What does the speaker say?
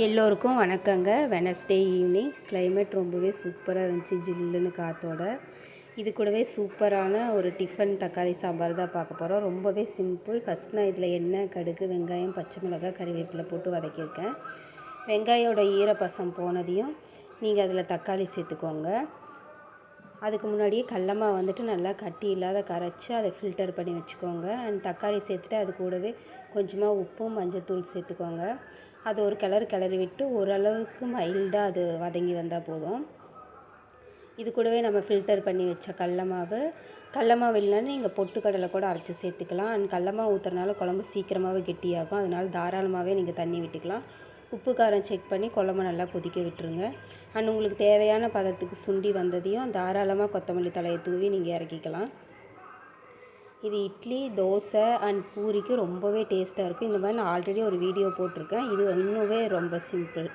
எல்லோருக்கும் வணக்கங்க. Wednesday evening climate ரொம்பவே சூப்பராக இருந்துச்சு. ஜில்லுன்னு காற்றோட இது கூடவே சூப்பரான ஒரு டிஃபன் தக்காளி சாம்பார் தான் பார்க்க போகிறோம் ரொம்பவே சிம்பிள் ஃபஸ்ட் நான் இதில் எண்ணெய் கடுகு வெங்காயம் பச்சை மிளகாய் கறிவேப்பிலை போட்டு வதக்கியிருக்கேன். வெங்காயோட ஈரப்பசம் போனதையும் நீங்கள் அதில் தக்காளி சேர்த்துக்கோங்க. அதுக்கு முன்னாடியே கடலமா வந்துட்டு நல்லா கட்டி இல்லாத கரைச்சி அதை ஃபில்டர் பண்ணி வச்சுக்கோங்க. அண்ட் தக்காளி சேர்த்துட்டு அது கூடவே கொஞ்சமாக உப்பும் மஞ்சத்தூள் சேர்த்துக்கோங்க. அது ஒரு கிளறு கிளறி விட்டு ஓரளவுக்கு மைல்டாக அது வதங்கி வந்தால் போதும். இது கூடவே நம்ம ஃபில்டர் பண்ணி வச்ச கடல மாவு கடல மாவு இல்லைன்னா நீங்கள் பொட்டுக்கடலை கூட அரைச்சி சேர்த்துக்கலாம். அண்ட் கடல மாவு ஊற்றுறனால குழம்பு சீக்கிரமாகவே கெட்டியாகும். அதனால் தாராளமாகவே நீங்கள் தண்ணி விட்டுக்கலாம். உப்பு காரம் செக் பண்ணி குழம்பு நல்லா கொதிக்க விட்டுருங்க. அண்ட் உங்களுக்கு தேவையான பதத்துக்கு சுண்டி வந்ததையும் தாராளமாக கொத்தமல்லி தலையை தூவி நீங்கள் இறக்கிக்கலாம். இது இட்லி தோசை அண்ட் பூரிக்கு ரொம்பவே டேஸ்ட்டாக இருக்கும். இந்த மாதிரி நான் ஆல்ரெடி ஒரு வீடியோ போட்டிருக்கேன். இது இன்னுமே ரொம்ப சிம்பிள்